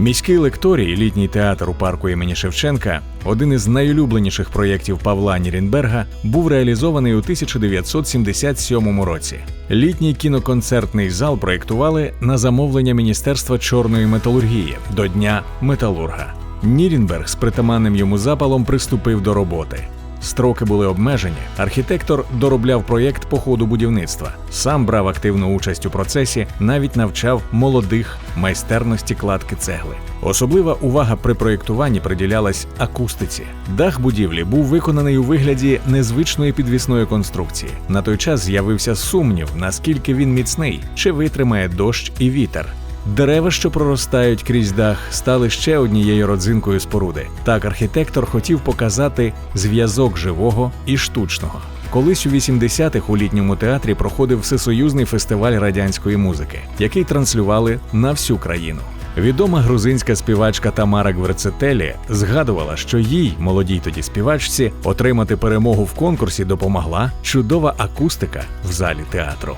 Міський лекторій, літній театр у парку імені Шевченка, один із найулюбленіших проєктів Павла Нірінберга, був реалізований у 1977 році. Літній кіноконцертний зал проєктували на замовлення Міністерства чорної металургії до Дня металурга. Нірінберг з притаманним йому запалом приступив до роботи. Строки були обмежені. Архітектор доробляв проєкт по ходу будівництва. Сам брав активну участь у процесі, навіть навчав молодих майстерності кладки цегли. Особлива увага при проєктуванні приділялась акустиці. Дах будівлі був виконаний у вигляді незвичної підвісної конструкції. На той час з'явився сумнів, наскільки він міцний, чи витримає дощ і вітер. Дерева, що проростають крізь дах, стали ще однією родзинкою споруди. Так архітектор хотів показати зв'язок живого і штучного. Колись у 80-х у літньому театрі проходив всесоюзний фестиваль радянської музики, який транслювали на всю країну. Відома грузинська співачка Тамара Гверцетелі згадувала, що їй, молодій тоді співачці, отримати перемогу в конкурсі допомогла чудова акустика в залі театру.